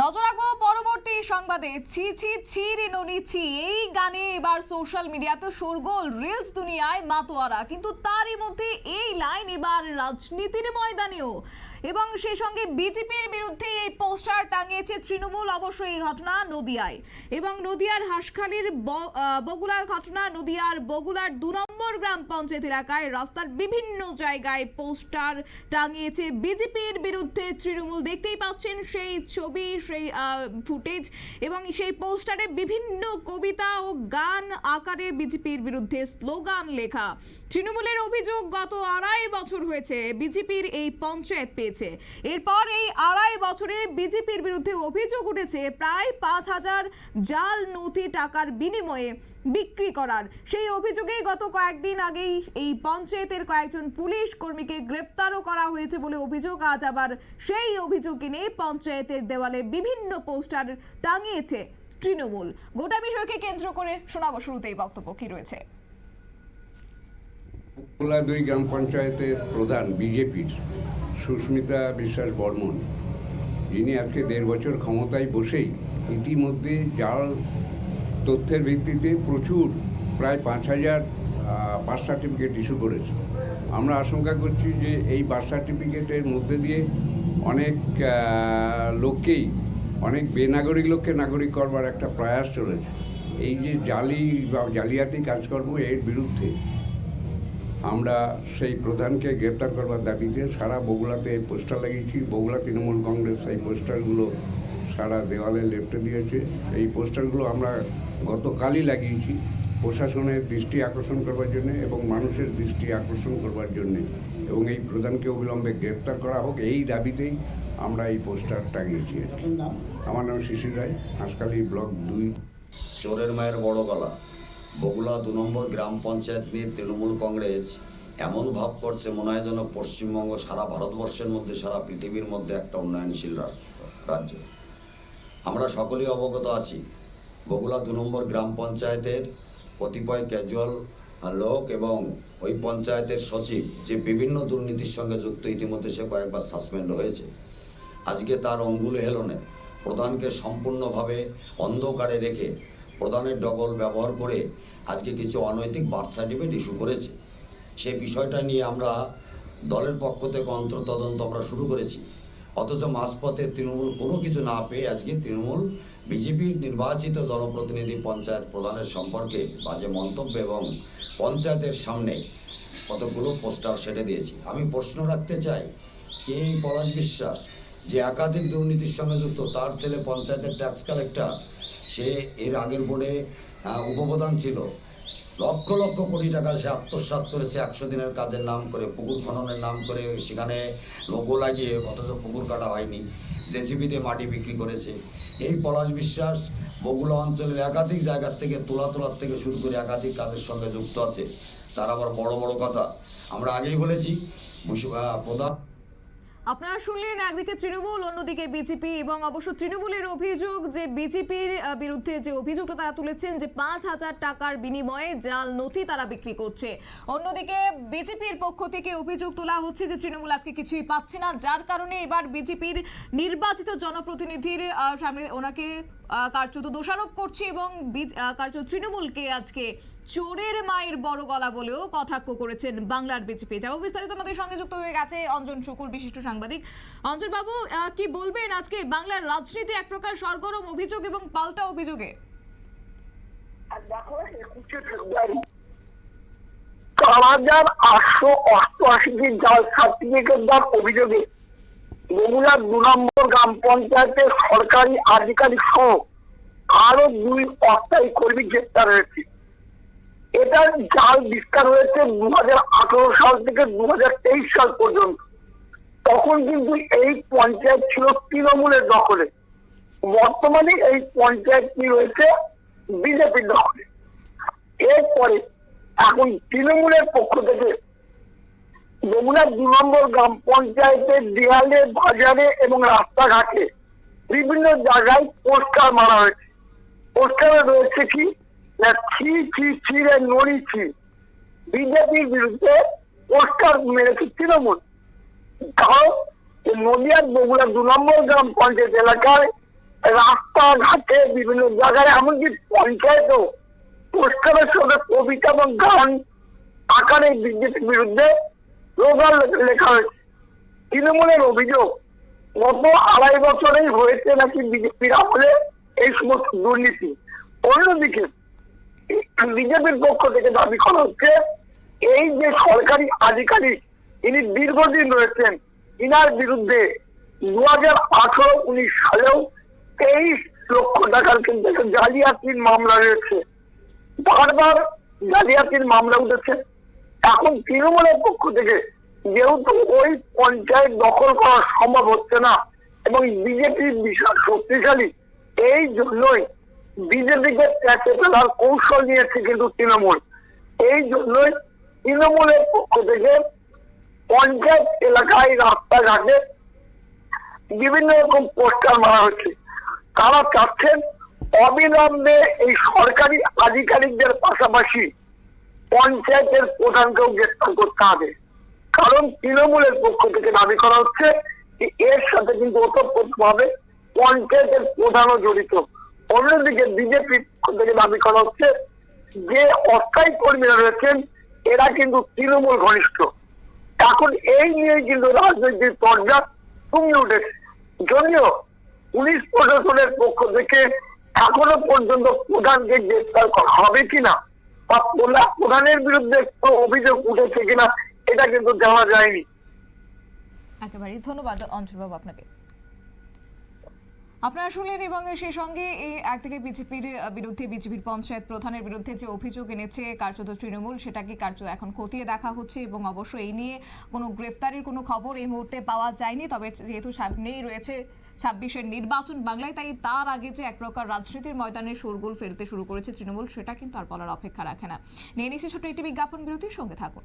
নজর রাখব পরবর্তী সংবাদে। ছি ছি ছি, রে ননি, ছি। এই গানে এবার সোশ্যাল মিডিয়াতে শোরগোল রিলস দুনিয়ায় মাতোয়ারা। কিন্তু তারই মধ্যে এই লাইন এবার রাজনীতির ময়দানেও। এবং সেই সঙ্গে বিজেপির বিরুদ্ধে এই পোস্টার টাঙিয়েছে তৃণমূল অবশ্য এই ঘটনা নদিয়ায়। এবং নদিয়ার হাঁসখালির ব- আহ, ঘটনা নদিয়ার বগুড়ার দু নম্বর গ্রাম পঞ্চায়েত এলাকায় রাস্তার বিভিন্ন জায়গায় পোস্টার টাঙিয়েছে বিজেপির বিরুদ্ধে তৃণমূল। দেখতেই পাচ্ছেন সেই ছবি সেই ফুটেজ এবং সেই পোস্টারে বিভিন্ন কবিতা ও গান আকারে বিজেপির বিরুদ্ধে স্লোগান লেখা। তৃণমূলের অভিযোগ গত আড়াই বছর হয়েছে বিজেপির এই পঞ্চায়েত পেয়েছে এরপর এই আড়াই বছরে বিজেপির বিরুদ্ধে অভিযোগ উঠেছে প্রায় পাঁচ হাজার জাল নথি টাকার বিনিময়ে বিক্রি করার। সেই অভিযোগেই গত কয়েকদিন আগেই এই পঞ্চায়েতের কয়েকজন পুলিশ কর্মীকে গ্রেপ্তারও করা হয়েছে বলে অভিযোগ। আজ আবার সেই অভিযোগ নিয়ে পঞ্চায়েতের দেওয়ালে বিভিন্ন পোস্টার টাঙিয়েছে তৃণমূল। গোটা বিষয়কে কেন্দ্র করে শোনাবো শুরুতেই বক্তব্য কি রয়েছে। দুই গ্রাম পঞ্চায়েতের প্রধান বিজেপির সুস্মিতা বিশ্বাস বর্মন, যিনি আজকে দেড় বছর ক্ষমতায় বসেই ইতিমধ্যে জাল তথ্যের ভিত্তিতে প্রচুর, প্রায় পাঁচ হাজার বার্থ সার্টিফিকেট ইস্যু করেছে। আমরা আশঙ্কা করছি যে এই বার্থ সার্টিফিকেটের মধ্যে দিয়ে অনেক লোককেই, অনেক বেনাগরিক লোককে নাগরিক করবার একটা প্রয়াস চলেছে। এই যে জালি বা জালিয়াতি কাজকর্ম এর বিরুদ্ধে আমরা সেই প্রধানকে গ্রেপ্তার করবার দাবিতে সারা বগুড়াতে পোস্টার লাগিয়েছি। বগুড়া তৃণমূল কংগ্রেস এই পোস্টারগুলো সারা দেওয়ালে লেপটে দিয়েছে। এই পোস্টারগুলো আমরা গতকালই লাগিয়েছি প্রশাসনের দৃষ্টি আকর্ষণ করবার জন্য এবং মানুষের দৃষ্টি আকর্ষণ করবার জন্য। এবং এই প্রধানকে অবিলম্বে গ্রেপ্তার করা হোক এই দাবিতেই আমরা এই পোস্টার টাঙিয়েছি। আমার নাম শিশির রায়। হাঁসখালি ব্লক দুই। চোরের মায়ের বড় গলা। বগুলা দু নম্বর গ্রাম পঞ্চায়েত নিয়ে তৃণমূল কংগ্রেস এমন ভাব করছে মনে হয় যেন পশ্চিমবঙ্গ সারা ভারতবর্ষের মধ্যে, সারা পৃথিবীর মধ্যে একটা উন্নয়নশীল রাষ্ট্র, রাজ্য। আমরা সকলেই অবগত আছি বগুলা দু নম্বর গ্রাম পঞ্চায়েতের কতিপয় ক্যাজুয়াল লোক এবং ওই পঞ্চায়েতের সচিব যে বিভিন্ন দুর্নীতির সঙ্গে যুক্ত ইতিমধ্যে সে কয়েকবার সাসপেন্ড হয়েছে। আজকে তার অঙ্গুলে হেলনে প্রধানকে সম্পূর্ণভাবে অন্ধকারে রেখে প্রধানের ডগল ব্যবহার করে আজকে কিছু অনৈতিক বার্থ সার্টিফিকেট ইস্যু করেছে। সেই বিষয়টা নিয়ে আমরা দলের পক্ষ থেকে অন্তর্তদন্ত আমরা শুরু করেছি। অথচ মাঝপথে তৃণমূল কোনো কিছু না পেয়ে আজকে তৃণমূল বিজেপির নির্বাচিত জনপ্রতিনিধি পঞ্চায়েত প্রধানের সম্পর্কে বাজে মন্তব্য এবং পঞ্চায়েতের সামনে কতগুলো পোস্টার সেটে দিয়েছি। আমি প্রশ্ন রাখতে চাই, কে এই পলাশ বিশ্বাস যে একাধিক দুর্নীতির সঙ্গে যুক্ত? তার ছেলে পঞ্চায়েতের ট্যাক্স কালেক্টর সে এর আগের বোর্ডে উপপ্রধান ছিল। লক্ষ লক্ষ কোটি টাকা সে আত্মসাৎ করেছে একশো দিনের কাজের নাম করে, পুকুর খননের নাম করে, সেখানে লোগো লাগিয়ে, অথচ পুকুর কাটা হয়নি। জেসিবিতে মাটি বিক্রি করেছে। এই পলাশ বিশ্বাস বগুলা অঞ্চলের একাধিক জায়গার থেকে, তোলা তোলার থেকে শুরু করে একাধিক কাজের সঙ্গে যুক্ত আছে। তার আবার বড় বড় কথা। আমরা আগেই বলেছি প্রধান আপনারা শুনলেন একদিকে তৃণমূল, অন্যদিকে বিজেপি এবং অবশ্য তৃণমূলের অভিযোগ যে বিজেপির বিরুদ্ধে যে অভিযোগটা তারা তুলেছেন যে পাঁচ হাজার টাকার বিনিময়ে জাল নথি তারা বিক্রি করছে। অন্যদিকে বিজেপির পক্ষ থেকে অভিযোগ তোলা হচ্ছে যে তৃণমূল আজকে কিছুই পাচ্ছে না। যার কারণে এবার বিজেপির নির্বাচিত জনপ্রতিনিধির সামনে ওনাকে কার্যত দোষারোপ করছে এবং কার্যত তৃণমূলকে আজকে চোরের মায়ের বড় গলা বলেও কটাক্ষ করেছেন বাংলার বিজেপি। যাব বিস্তারিত আমাদের সঙ্গে যুক্ত হয়ে গেছে অঞ্জন শুকুর বিশিষ্ট সাংবাদিক। অঞ্জন বাবু কি বলবেন আজকে বাংলার রাজনীতি এক প্রকার সরগরম অভিযোগ এবং পাল্টা অভিযোগে? হাজার আটশো অষ্টআশিটি জাল সার্টিফিকেট দেওয়ার অভিযোগে বগুড়ার দু নম্বর গ্রাম পঞ্চায়েতের সরকারি আধিকারিক সহ আরও দুই অস্থায়ী কর্মী গ্রেপ্তার হয়েছে। এটার জাল বিস্তার হয়েছে দু হাজার আঠারো সাল থেকে দু হাজার তেইশ সাল পর্যন্ত। তখন কিন্তু এই পঞ্চায়েত ছিল তৃণমূলের দখলে। বর্তমানে এই পঞ্চায়েতটি রয়েছে? বিজেপির দখলে। এরপরে এখন তৃণমূলের পক্ষ থেকে যমুনা দু নম্বর গ্রাম পঞ্চায়েতের দেয়ালে, বাজারে এবং রাস্তাঘাটে বিভিন্ন জায়গায় পোস্টার মারা হয়েছে। পোস্টারে রয়েছে কি? ছি ছি ছি রে, নড়ি, ছি। বিজেপির বিরুদ্ধে পোস্টার মেরেছে তৃণমূল। এই নদিয়ার বগুড়া দু নম্বর গ্রাম পঞ্চায়েত এলাকায় রাস্তাঘাটে বিভিন্ন জায়গায়, এমনকি পঞ্চায়েতও পোস্টারের সঙ্গে কবিতা এবং গান আকারে বিজেপির বিরুদ্ধে লেখা তৃণমূলের অভিযোগ, গত আড়াই বছরেই হয়েছে নাকি বিজেপির আমলে এই সমস্ত দুর্নীতি। অন্যদিকে, বিজেপির পক্ষ থেকে দাবি করা হচ্ছে, এই যে সরকারি আধিকারিক ইনি দীর্ঘদিন রয়েছেন, ইনার বিরুদ্ধে দু হাজার আঠারো উনিশ সালেও তেইশ লক্ষ টাকার কিন্তু জালিয়াতির মামলা রয়েছে। বারবার জালিয়াতির মামলা উঠেছে। এখন তৃণমূলের পক্ষ থেকে যেহেতু ওই পঞ্চায়েত দখল করা সম্ভব হচ্ছে না, এবং বিজেপি বিশাল শক্তিশালী, এই জন্যই বিজেপিকে প্যাচে ফেলার কৌশল নিয়েছে কিন্তু তৃণমূল। এই জন্যই তৃণমূলের পক্ষ থেকে পঞ্চায়েত এলাকায়, রাস্তাঘাটে বিভিন্ন রকম পোস্টার মারা হচ্ছে। তারা চাচ্ছেন অবিলম্বে এই সরকারি আধিকারিকদের পাশাপাশি পঞ্চায়েতের প্রধানকেও গ্রেফতার করতে হবে। কারণ তৃণমূলের পক্ষ থেকে দাবি করা হচ্ছে যে এর সাথে কিন্তু ওতপ্রোতভাবে পঞ্চায়েতের প্রধানও জড়িত। অন্যদিকে বিজেপি থেকে দাবি করা হচ্ছে যে অস্থায়ী কর্মীরা রয়েছেন, এরা কিন্তু তৃণমূল ঘনিষ্ঠ। এখন এই নিয়ে কিন্তু রাজনৈতিক পর্যা তুঙ্গে উঠেছে। যদিও পুলিশ প্রশাসনের পক্ষ থেকে এখনও পর্যন্ত প্রধানকে গ্রেফতার করা হবে কিনা বা প্রধানের বিরুদ্ধে অভিযোগ উঠেছে কিনা, এটা কিন্তু জানা যায়নি। একেবারেই ধন্যবাদ অঞ্চলবাবু আপনাকে। আপনারা শুনলেন এবং সেই সঙ্গে এই এক থেকে বিজেপির বিরুদ্ধে, বিজেপির পঞ্চায়েত প্রধানের বিরুদ্ধে যে অভিযোগ এনেছে কার্যত তৃণমূল সেটাকে কার্য এখন খতিয়ে দেখা হচ্ছে এবং অবশ্য এই নিয়ে কোনো গ্রেফতারের কোনো খবর এই মুহূর্তে পাওয়া যায়নি, তবে যেহেতু সামনেই রয়েছে ছাব্বিশের নির্বাচন বাংলায়, তাই তার আগে যে এক প্রকার রাজনীতির ময়দানে শোরগোল ফেলতে শুরু করেছে তৃণমূল, সেটা কিন্তু আর বলার অপেক্ষা রাখে না। নিয়ে নিচ্ছে ছোট একটি বিজ্ঞাপন বিরতির সঙ্গে থাকুন।